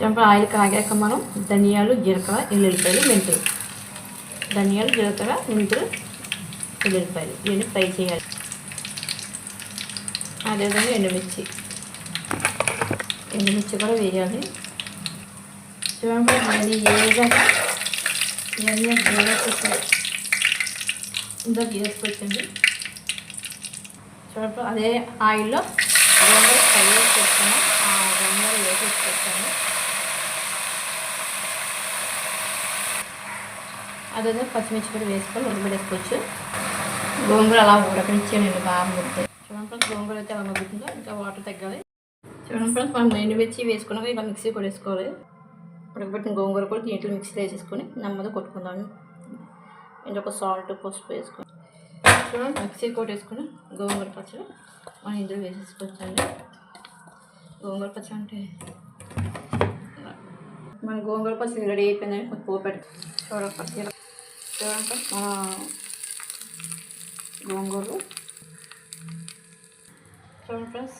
చెంప ఆయిల్ కాగాక మనం ధనియాలు జీలకర్ర ఎల్లుల్లిపాయలు మెంతులు. ధనియాలు జీలకర్ర మెంతులు ఎల్లుల్లిపాయలు. ఇవన్నీ ఫ్రై చేయాలి. అదేవిధంగా ఎండుమిర్చి. ఎండుమిర్చి కూడా వేయాలి. చూడండి అది ఏదైనా ఇవన్నీ వేసుకొచ్చాయి ఇంకా వేసుకొచ్చండి చూడండి అదే ఆయిల్లో రెండు ఫ్రై చేసి పెట్టుకున్నాం ఆ గోంగూర వేసేసి పెట్టాను అదే పచ్చిమిర్చి కూడా వేసుకొని ఉడకబెట్టేసుకోవచ్చు గోంగూర అలా ఉడకనిచ్చాను నేను బాగా ముద్దే చూడండి ఫ్రెండ్స్ గోంగూర అయితే అలా మగ్గుతుందో ఇంకా వాటర్ తగ్గాలి. చూడండి ఫ్రెండ్స్ మనం ఎండుమిర్చి వేసుకున్నాక ఇలా మిక్సీ కూడా వేసుకోవాలి. ఉడకబెట్టిన గోంగూర కూడా దీంట్లో మిక్సీలో వేసేసుకొని నెమ్మది కొట్టుకుందాం. ఇంట్లో ఒక సాల్ట్ పసుపు వేసుకొని. చూడండి మిక్సీ వేసుకుని గోంగూర పచ్చడి మనం ఇందులో వేసేసుకోవచ్చండి. గోంగూర పచ్చడి అంటే మన గోంగూర పచ్చడి రెడీ అయిపోయిందని కొంచెం పోపు పెడతాం. చూడండి పచ్చడి చూడండి ఫ్రెండ్స్